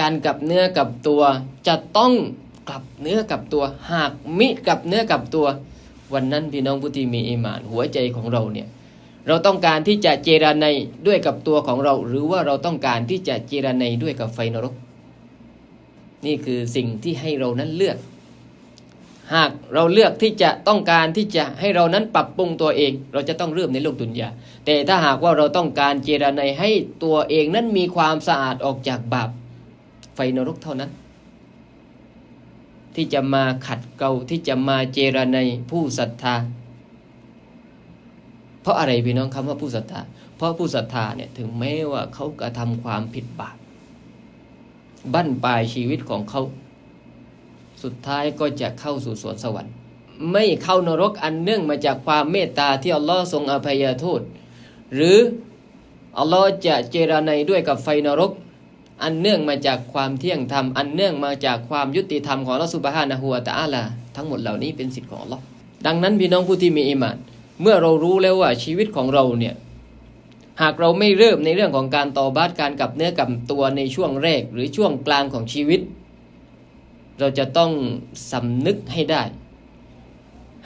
การกลับเนื้อกลับตัว จะต้องกลับเนื้อกลับตัว หากมิกลับเนื้อกลับตัว วันนั้นพี่น้องผู้ที่มีอิมาน หัวใจของเราเนี่ยเราต้องการที่จะเจรไนด้วยกับตัวของเรา หรือว่าเราต้องการที่จะเจรไนด้วยกับไฟนรก นี่คือสิ่งที่ให้เรานั้นเลือก หากเราเลือกที่จะต้องการที่จะให้เรานั้นปรับปรุงตัวเอง เราจะต้องเริ่มในโลกดุนยาแต่ถ้าหากว่าเราต้องการเจรไนให้ตัวเองนั้นมีความสะอาดออกจากบาป นรกเท่านั้น ที่จะมาขัดเกลาที่จะมาเจรไนผู้ศรัทธา เพราะอะไรพี่น้องคำว่าผู้ศรัทธา เพราะผู้ศรัทธาเนี่ยถึงแม้ว่าเขากระทำความผิดบาปบั้นปลายชีวิตของเขา สุดท้ายก็จะเข้าสู่สวนสวรรค์ ไม่เข้านรกอันเนื่องมาจากความเมตตาที่อัลลอฮ์ทรงอภัยโทษ หรืออัลลอฮ์จะเจรไนด้วยกับไฟนรก อันเนื่องมาจากความเที่ยงธรรม อันเนื่องมาจากความยุติธรรมของอัลอสุบฮานะฮูวตะอาลาทั้งหมดเหล่านี้เป็นสิทธิ์ของลอดังนั้นพี่น้องผู้ที่มีอิมาน เมื่อเรารู้แล้วว่าชีวิตของเราเนี่ยหากเราไม่เริ่มในเรื่องของการต่อบาตการกับเนื้อกับตัวในช่วงแรกหรือช่วงกลางของชีวิต เราจะต้องสำนึกให้ได้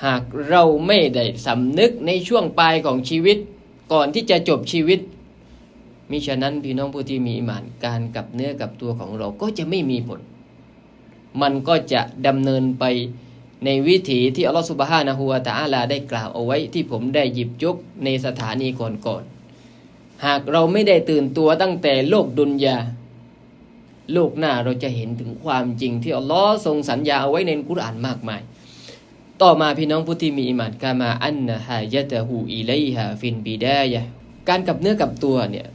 หากเราไม่ได้สำนึกในช่วงปลายของชีวิต ก่อนที่จะจบชีวิต มิฉะนั้นพี่น้องผู้ที่มีอิมานการกับเนื้อกับตัวของเราก็จะไม่มีผล มันก็จะดำเนินไปในวิถีที่อัลลอฮฺสุบฮานะฮูวะตะอาลาได้กล่าวเอาไว้ที่ผมได้หยิบยกในสถานีก่อนๆหากเราไม่ได้ตื่นตัวตั้งแต่โลกดุนยาโลกหน้าเราจะเห็นถึงความจริงที่อัลลอฮ์ทรงสัญญาเอาไว้ในกุรอานมากมาย ต่อมาพี่น้องผู้ที่มีอิมานกามาอันนะฮายะตะฮูอิไลฮาฟินบิดายะการกับเนื้อกับตัวเนี่ย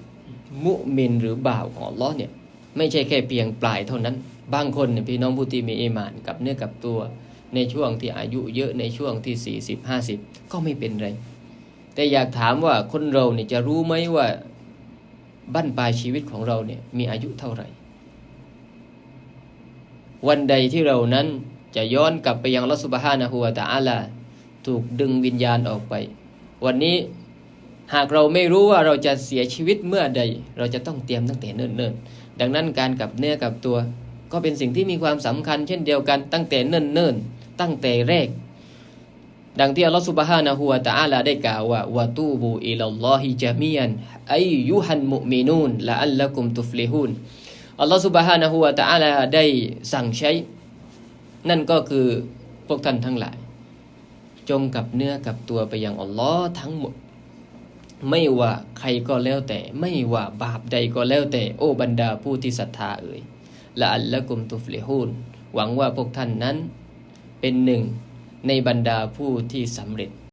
มุมินหรือบ่าวของอัลลอฮ์เนี่ยไม่ใช่แค่เพียงปลายเท่านั้น บางคนเนี่ยพี่น้องผู้ที่มีอิมานกับเนื้อกับตัวในช่วงที่อายุเยอะในช่วงที่ 40 50 ก็ไม่เป็นไร แต่อยากถามว่าคนเราเนี่ยจะรู้ไหมว่าบั้นปลายชีวิตของเราเนี่ยมีอายุเท่าไหร่ วันใดที่เรานั้นจะย้อนกลับไปยังลัสุบฮานะฮูวะตะอาลา ถูกดึงวิญญาณออกไป วันนี้ หากเราไม่รู้ว่าเราจะเสียชีวิตเมื่อใด เราจะต้องเตรียมตั้งแต่เนิ่นๆ ดังนั้นการกับเนื้อกับตัว ก็เป็นสิ่งที่มีความสำคัญเช่นเดียวกันตั้งแต่เนิ่นๆ ตั้งแต่แรก ดังที่อัลลอฮฺสุบฮานะฮูวะตะอาลาได้กล่าวว่าวะตูบูอิลัลลอฮิจามียันไอยุฮันมุมินูนละอัลละกุมตุฟลิฮูนอัลลอฮฺสุบฮานะฮูวะตะอาลาได้สั่งใช้ นั่นก็คือพวกท่านทั้งหลาย จงกับเนื้อกับตัวไปยังอัลลอฮ์ทั้งหมด ไม่ว่าใครก็แล้วแต่ ไม่ว่าบาปใดก็แล้วแต่ โอ้บรรดาผู้ที่ศรัทธาเอ่ยละอัลละกุมตุฟลิฮูนหวังว่าพวกท่านนั้นเป็นหนึ่งในบรรดาผู้ที่สำเร็จ